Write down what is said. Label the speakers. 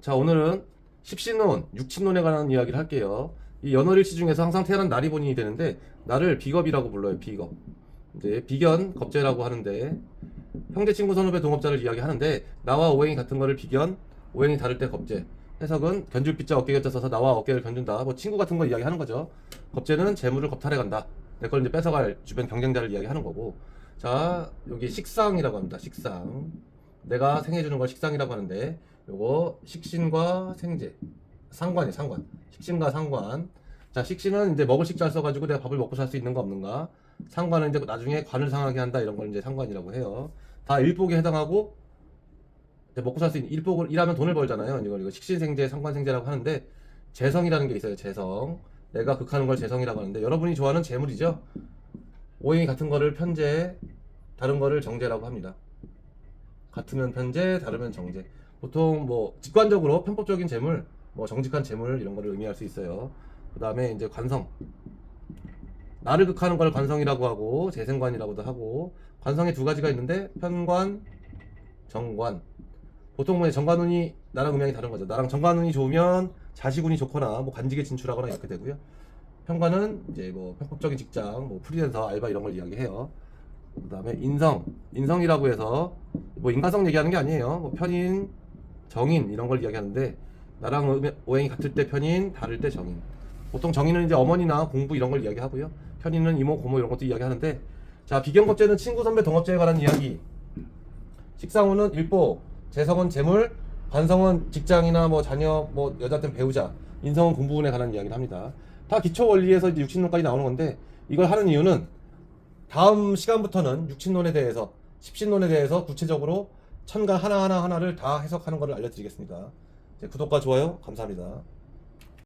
Speaker 1: 자, 오늘은 십신론, 육친론에 관한 이야기를 할게요. 이 연월일치 중에서 항상 태어난 날이 본인이 되는데, 나를 비겁이라고 불러요, 비겁. 이제 비견, 겁제라고 하는데, 형제, 친구, 선후배, 동업자를 이야기하는데, 나와 오행이 같은 거를 비견, 오행이 다를 때 겁제. 해석은 견줄비자 어깨 곁자 써서 나와 어깨를 견준다. 뭐 친구 같은 거 이야기하는 거죠. 겁제는 재물을 겁탈해 간다. 내 걸 이제 뺏어갈 주변 경쟁자를 이야기하는 거고. 자, 여기 식상이라고 합니다. 식상. 내가 생해주는 걸 식상이라고 하는데, 요거 식신과 생재. 상관이 상관. 식신과 상관. 자, 식신은 이제 먹을 식자를 써가지고 내가 밥을 먹고 살 수 있는 거 없는가. 상관은 이제 나중에 관을 상하게 한다 이런 걸 이제 상관이라고 해요. 다 일복에 해당하고 먹고 살 수 있는 일복을 일하면 돈을 벌잖아요. 이걸 이거 식신생재, 상관생재라고 하는데 재성이라는 게 있어요. 재성. 내가 극하는 걸 재성이라고 하는데 여러분이 좋아하는 재물이죠. 오행이 같은 거를 편재, 다른 거를 정재라고 합니다. 같으면 편재, 다르면 정재. 보통 뭐 직관적으로 편법적인 재물, 뭐 정직한 재물 이런 거를 의미할 수 있어요. 그 다음에 이제 관성. 나를 극하는 걸 관성이라고 하고 재생관이라고도 하고 관성에 두 가지가 있는데 편관, 정관. 보통 뭐 정관운이 나랑 음양이 다른 거죠. 나랑 정관운이 좋으면 자식운이 좋거나 뭐 관직에 진출하거나 이렇게 되고요. 편관은 이제 뭐 편법적인 직장, 뭐 프리랜서, 알바 이런 걸 이야기해요. 그다음에 인성, 인성이라고 해서 뭐 인간성 얘기하는 게 아니에요. 뭐 편인, 정인 이런 걸 이야기하는데 나랑 음- 오행이 같을 때 편인, 다를 때 정인. 보통 정인은 이제 어머니나 공부 이런 걸 이야기하고요. 편인은 이모, 고모 이런 것도 이야기하는데 자 비견겁제는 친구, 선배, 동업제에 관한 이야기. 식상호는 일보, 재성은 재물, 관성은 직장이나 뭐 자녀, 뭐 여자든 배우자, 인성은 공부운에 관한 이야기를 합니다. 다 기초 원리에서 이제 육신론까지 나오는 건데 이걸 하는 이유는 다음 시간부터는 육친론에 대해서 십신론에 대해서 구체적으로 천간 하나하나 하나를 다 해석하는 것을 알려드리겠습니다. 구독과 좋아요 감사합니다.